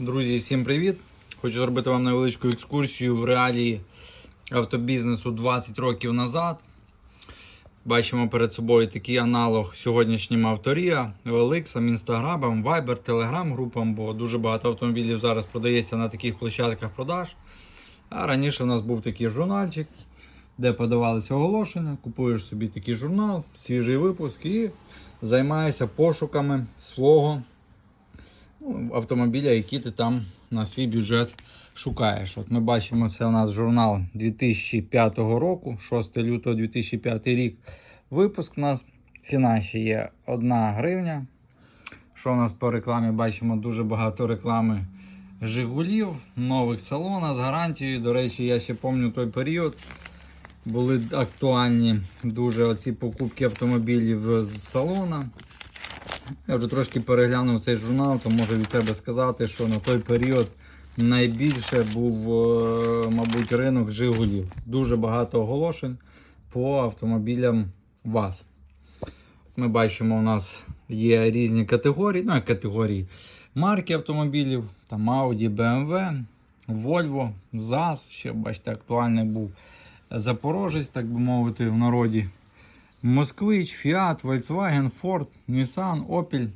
Друзі, всім привіт! Хочу зробити вам невеличку екскурсію в реалії автобізнесу 20 років назад. Бачимо перед собою такий аналог сьогоднішнім авторія, OLX, Інстаграмом, Viber, Telegram групам, бо дуже багато автомобілів зараз продається на таких площадках продаж. А раніше у нас був такий журнальчик, де подавалися оголошення, купуєш собі такий журнал, свіжий випуск і займаєшся пошуками свого автомобіля, який ти там на свій бюджет шукаєш. От Ми бачимо, це у нас журнал 2005 року, 6 лютого 2005 рік. Випуск у нас ціна ще є 1 гривня. Що у нас по рекламі? Бачимо дуже багато реклами Жигулів, нових салонах з гарантією. До речі, я ще пам'ятаю той період. Були актуальні дуже оці покупки автомобілів з салона. Я вже трошки переглянув цей журнал, то можу від себе сказати, що на той період найбільше був, е, мабуть, ринок Жигулів. Дуже багато оголошень по автомобілям ВАЗ. Ми бачимо, у нас є різні категорії, ну як категорії марки автомобілів, там Audi, BMW, Volvo, ZAZ, ще бачите, актуальний був Запорожець, так би мовити, в народі. Москвич, Fiat, Volkswagen, Ford, Nissan, Opel.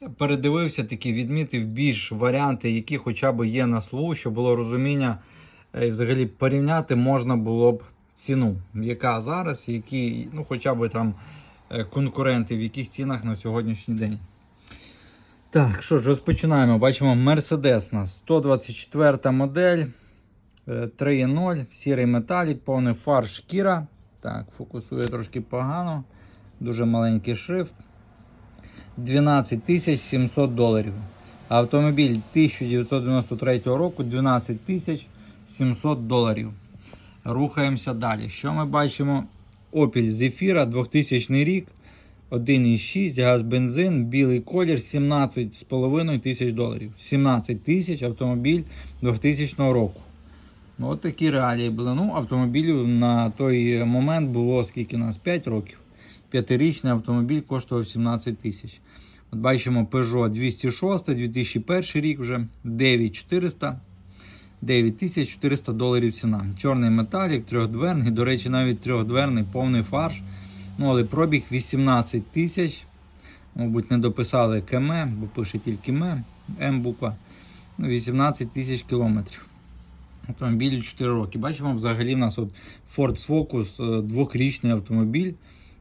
Я передивився такі, відмітив більш варіанти, які хоча б є на слуху, щоб було розуміння, е, і взагалі порівняти можна було б ціну, яка зараз, які, ну хоча б там е, конкуренти, в яких цінах на сьогоднішній день. Так, що ж, розпочинаємо. Бачимо Mercedes у нас 124 модель. е, 3.0, сірий металік, повний фар шкіра. Так, фокусує трошки погано. Дуже маленький шрифт. 12 тисяч 700 доларів. Автомобіль 1993 року 12 тисяч 700 доларів. Рухаємося далі. Що ми бачимо? Opel Zafira 2000 рік. 1,6 газ бензин, білий колір 17,5 тисяч доларів. 17 тисяч автомобіль 2000 року. Ну, от такі реалії були. Ну, автомобілів на той момент було скільки у нас 5 років. П'ятирічний автомобіль коштував 17 тисяч. От бачимо Peugeot 206, 2001 рік вже 9400. 9400 доларів ціна. Чорний металік, трьохдверний, до речі, навіть трьохдверний повний фарш. Ну, але пробіг 18 тисяч. Мабуть, не дописали КМ, бо пише тільки МЕ, М буква. Ну, 18 тисяч кілометрів. Автомобілю 4 роки. Бачимо, взагалі в нас от Ford Focus, е, двохрічний автомобіль,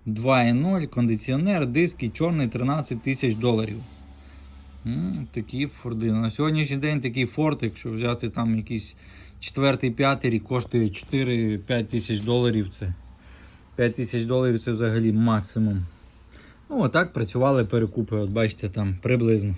2.0, кондиціонер, диски, чорний 13 тисяч доларів. Такі форди. На сьогоднішній день такий Ford, якщо взяти там якийсь 4-5 рік, коштує 4-5 тисяч доларів. Це 5 тисяч доларів це взагалі максимум. Ну, отак працювали перекупи, от бачите, там приблизно.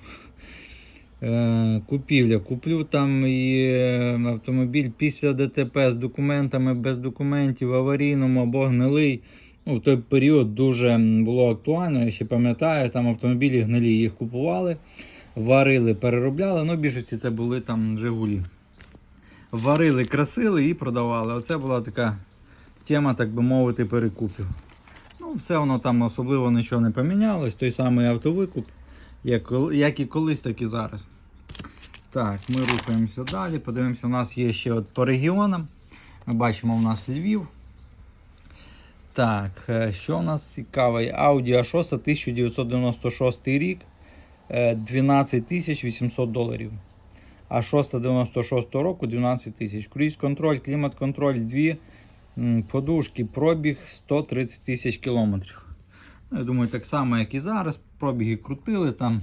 Е, Купівля. Куплю там і е, автомобіль після ДТП з документами, без документів, аварійному або гнилий. Ну, в той період дуже було актуально. Я ще пам'ятаю, там автомобілі гнилі їх купували, варили, переробляли. Ну, більшості це були там Жигулі. Варили, красили і продавали. Оце була така тема, так би мовити, перекупів. Ну, все воно там особливо нічого не помінялось. Той самий автовикуп, як, як і колись, так і зараз. Так, ми рухаємося далі. Подивимося, у нас є ще от по регіонам. Ми бачимо, у нас Львів. Так, е, що у нас цікаве? Audi A6 1996 рік. е, 12 800 доларів. А 6 96 року 12 тисяч. Круїз контроль, клімат контроль, дві подушки, пробіг 130 тисяч кілометрів. Я думаю, так само, як і зараз. Пробіги крутили там.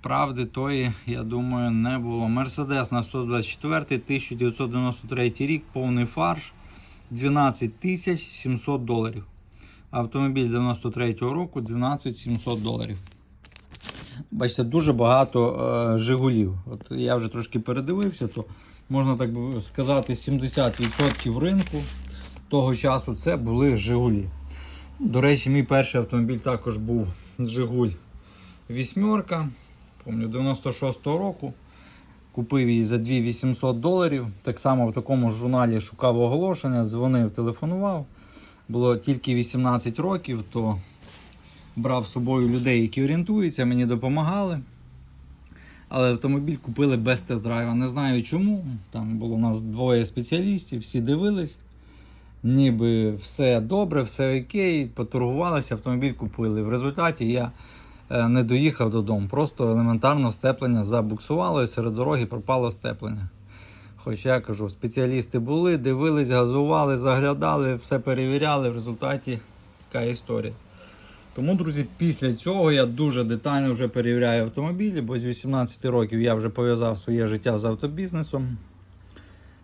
Правди тої, я думаю, не було. Мерседес на 124 1993 рік, повний фарш 12 тисяч 700 доларів. Автомобіль 93-го року 12 700 доларів. Бачите, дуже багато е, Жигулів. От я вже трошки передивився, то можна так сказати, 70% ринку того часу це були Жигулі. До речі, мій перший автомобіль також був Жигуль вісьмерка. Пам'ятаю, 96-го року. Купив її за 2800 доларів. Так само в такому журналі шукав оголошення, дзвонив, телефонував. Було тільки 18 років, то брав з собою людей, які орієнтуються, мені допомагали. Але автомобіль купили без тест-драйва. Не знаю чому. Там було у нас двоє спеціалістів, всі дивились. Ніби все добре, все окей, поторгувалися, автомобіль купили. В результаті я е, не доїхав додому. Просто елементарно степлення забуксувало і серед дороги пропало степлення. Хоча я кажу, спеціалісти були, дивились, газували, заглядали, все перевіряли. В результаті така історія. Тому, друзі, після цього я дуже детально вже перевіряю автомобілі, бо з 18 років я вже пов'язав своє життя з автобізнесом.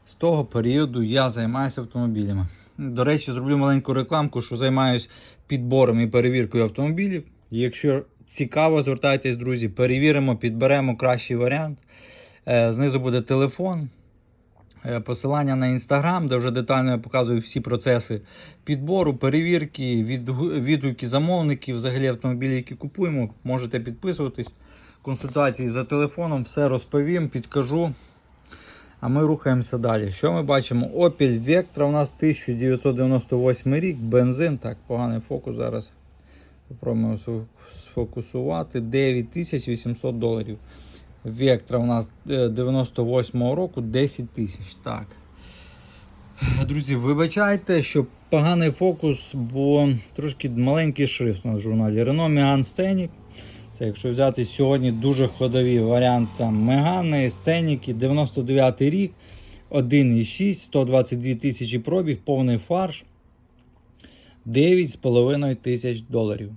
З того періоду я займаюся автомобілями. До речі, зроблю маленьку рекламку, що займаюся підбором і перевіркою автомобілів. Якщо цікаво, звертайтесь, друзі, перевіримо, підберемо кращий варіант. Е, Знизу буде телефон. Е, Посилання на інстаграм, де вже детально я показую всі процеси підбору, перевірки, відгуки замовників, взагалі автомобілі, які купуємо. Можете підписуватись. Консультації за телефоном, все розповім, підкажу. А ми рухаємося далі. Що ми бачимо? Opel Vectra у нас 1998 рік, бензин. Так, поганий фокус зараз. Попробуємо сфокусувати. 9800 доларів. Vectra у нас е, 98 року 10 тисяч. Так. Друзі, вибачайте, що поганий фокус, бо трошки маленький шрифт на журналі. Renault Megane Scenic. Це якщо взяти сьогодні дуже ходові варіанти там Мегани, Сценіки, 99 рік, 1,6, 122 тисячі пробіг, повний фарш, 9,5 тисяч доларів.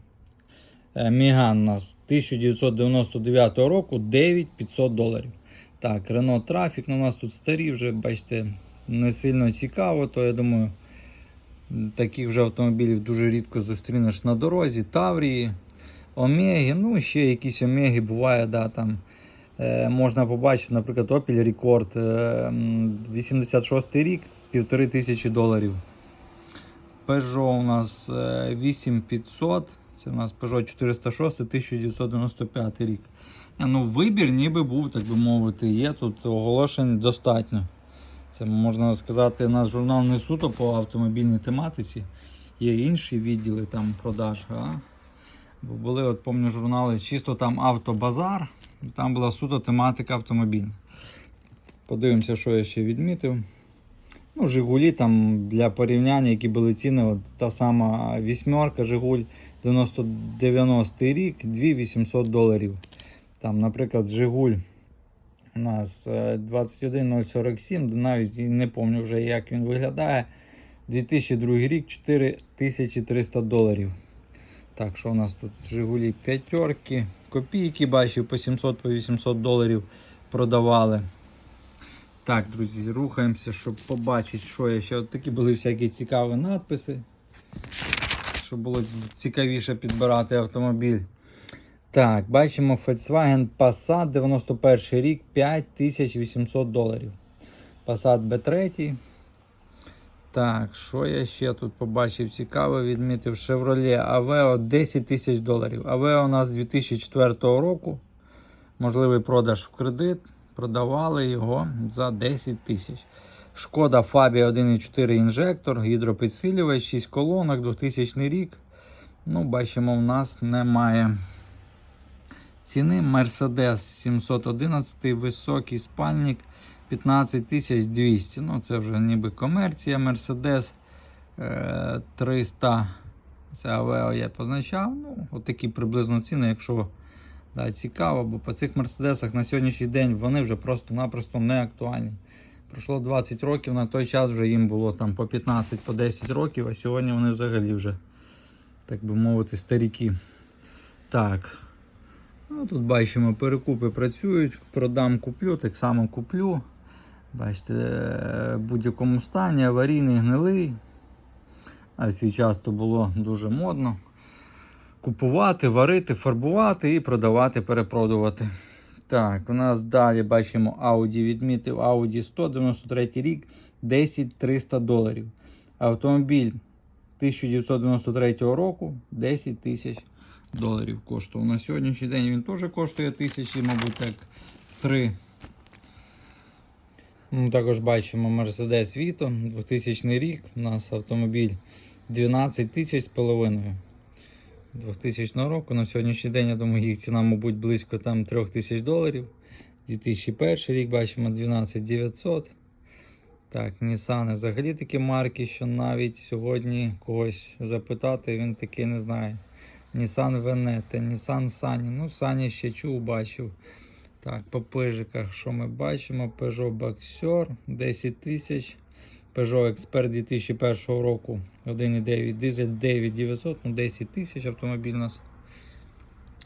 Е, Міган у нас 1999 року 9500 доларів. Так, Trafic, ну, у нас тут старі вже, бачите, не сильно цікаво, то я думаю, таких вже автомобілів дуже рідко зустрінеш на дорозі. Таврії, Омеги, ну ще якісь Омеги буває, да, там е, можна побачити, наприклад, Opel Record, е, 86 рік, 1500 тисячі доларів. Peugeot у нас е, 8500, це у нас Peugeot 406, 1995 рік. Ну, вибір ніби був, так би мовити, є тут оголошень достатньо. Це можна сказати, у нас журнал не суто по автомобільній тематиці. Є інші відділи там продаж. А? Були, от пам'ятаю, журнали чисто там автобазар, там була суто тематика автомобільна. Подивимося, що я ще відмітив. Ну, Жигулі там для порівняння, які були ціни, от та сама вісьмерка Жигуль 90 90 рік, 2800 доларів. Там, наприклад, Жигуль у нас е, 21047, навіть не пам'ятаю вже, як він виглядає. 2002 рік 4300 доларів. Так, що у нас тут? Жигулі п'ятерки, копійки бачив по 700 по 800 доларів продавали. Так, друзі, рухаємося, щоб побачити, що є ще. От такі були всякі цікаві надписи. Щоб було цікавіше підбирати автомобіль. Так, бачимо Volkswagen Passat 91 рік 5800 доларів. Passat B3. Так, що я ще тут побачив цікаве, відмітив Chevrolet Aveo 10 тисяч доларів. Aveo у нас з 2004 року. Можливий продаж в кредит. Продавали його за 10 тисяч. Шкода Fabia 1.4 інжектор, гідропідсилювач, 6 колонок, 2000 рік. Ну, бачимо, в нас немає ціни. Mercedes 711, високий спальник 15200. Ну, це вже ніби комерція. Mercedes е, 300. Це Aveo я позначав. Ну, от такі приблизно ціни, якщо да, цікаво, бо по цих Мерседесах на сьогоднішній день вони вже просто-напросто не актуальні. Пройшло 20 років, на той час вже їм було там по 15 по 10 років, а сьогодні вони взагалі вже, так би мовити, старіки. Так. Ну, тут бачимо, перекупи працюють, продам, куплю, так само куплю. Бачите, е, в будь-якому стані, аварійний, гнилий. А в свій час то було дуже модно. Купувати, варити, фарбувати і продавати, перепродувати. Так, у нас далі бачимо Audi відмітив Audi 193 рік 10 300 доларів. Автомобіль 1993 року 10 тисяч доларів коштував. На сьогоднішній день він теж коштує тисячі, мабуть, як 3. Також бачимо Mercedes Vito 2000 рік. У нас автомобіль 12 тисяч з половиною. 2000 року. На сьогоднішній день, я думаю, їх ціна, мабуть, близько там 3000 доларів. 2001 рік бачимо 12900. Так, Nissan взагалі такі марки, що навіть сьогодні когось запитати, він таки не знає. Nissan Venete, Nissan Sunny. Ну, Sunny ще чув, бачив. Так, по пижиках, що ми бачимо? Peugeot Boxer 10 тисяч. Peugeot Expert 2001 року 1,9 дизель 9900, ну 10 тисяч автомобіль у нас.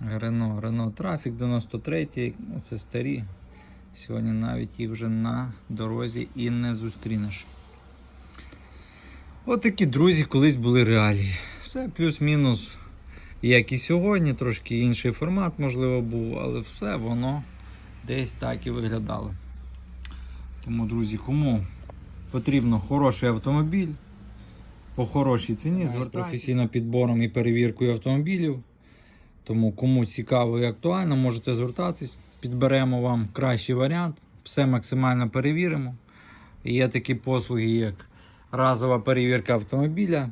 Renault, Renault Traffic 93, ну це старі. Сьогодні навіть їх вже на дорозі і не зустрінеш. От такі друзі колись були реалії. Все плюс-мінус, як і сьогодні, трошки інший формат, можливо, був, але все воно десь так і виглядало. Тому, друзі, кому потрібно хороший автомобіль по хорошій ціні, з професійним підбором і перевіркою автомобілів. Тому кому цікаво і актуально, можете звертатись, підберемо вам кращий варіант, все максимально перевіримо. Є такі послуги, як разова перевірка автомобіля,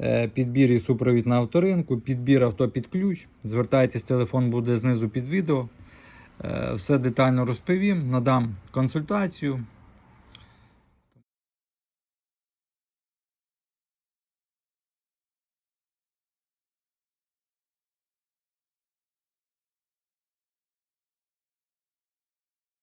е, підбір і супровід на авторинку, підбір авто під ключ. Звертайтесь, телефон буде знизу під відео. Е, Все детально розповім, надам консультацію.